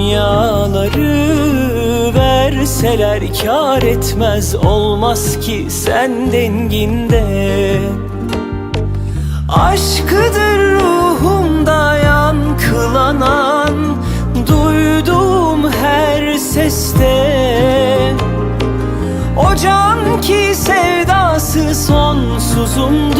Dünyaları verseler kar etmez Olmaz ki sen denginde. Aşkıdır ruhumda yankılanan Duyduğum her seste. O can ki sevdası sonsuzumdur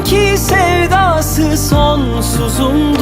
can ki sevdası sonsuzumdur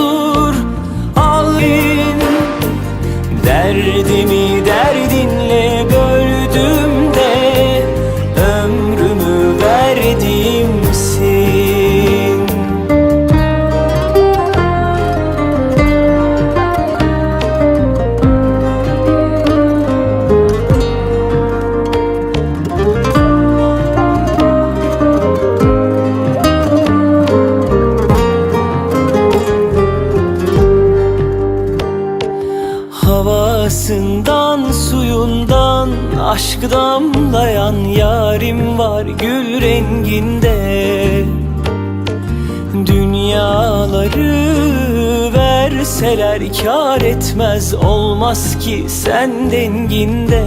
Havasından suyundan aşk damlayan yarim var gül renginde. Dünyaları verseler kar etmez olmaz ki sen denginde.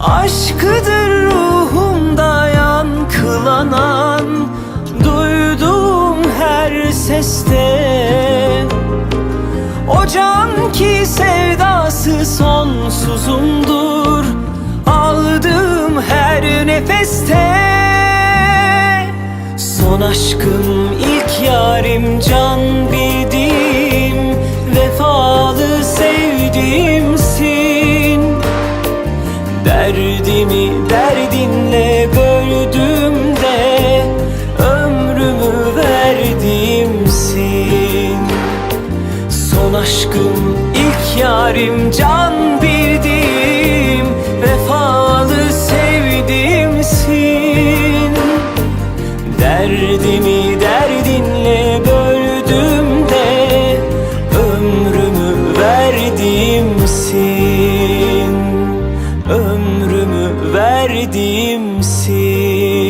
Aşkıdır ruhumda yankılanan Duyduğum her seste sonsuzumdur. Aldığım her nefeste. Son aşkım ilk yarim can bildiğim Vefalı sevdiğimsin Derdimi derdinle böldüğümde Ömrümü verdiğimsin Son aşkım ilk yarim can bildiğim ömrümü verdiğimsin